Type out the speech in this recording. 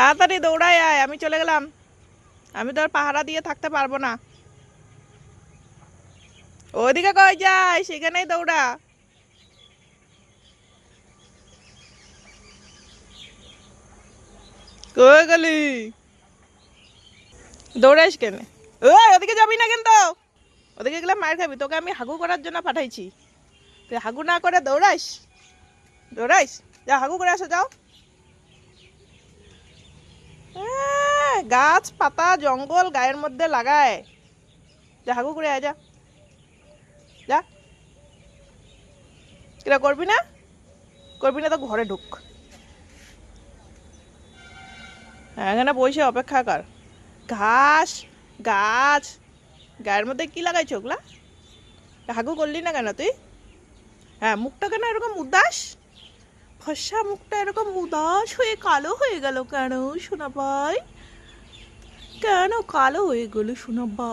তাড়াতাড়ি দৌড়ায় আয়, আমি চলে গেলাম। আমি তোর পাহারা দিয়ে থাকতে পারব না। ওইদিকে কই যাই সেখানেই দৌড়া। কই গেলি? দৌড়াইস কেন? ওই, ওদিকে যাবি না কিন্তু। ওদিকে গেলে মার খাবি। তোকে আমি হাগু করার জন্য পাঠাইছি। তুই হাগু না করে দৌড়াইস? দৌড়াইস? যা, হাগু করে আসো, যাও। গাছ পাতা জঙ্গল গায়ের মধ্যে লাগায়। যা হাগু করে আয় যা। যা। কিরা করবি না? করবি না তো ঘরে ঢুক। হ্যাঁ, এখানে বসে অপেক্ষা কর। ঘাস গাছ গায়ের মধ্যে কি লাগাইছ ওগুলা? হাগু করলি না কেন তুই? হ্যাঁ মুখটা কেন এরকম উদাস? ফসা মুখটা এরকম উদাস হয়ে কালো হয়ে গেল কেন শোনা ভাই? কেন কালো হয়ে গেল সোনা ভাই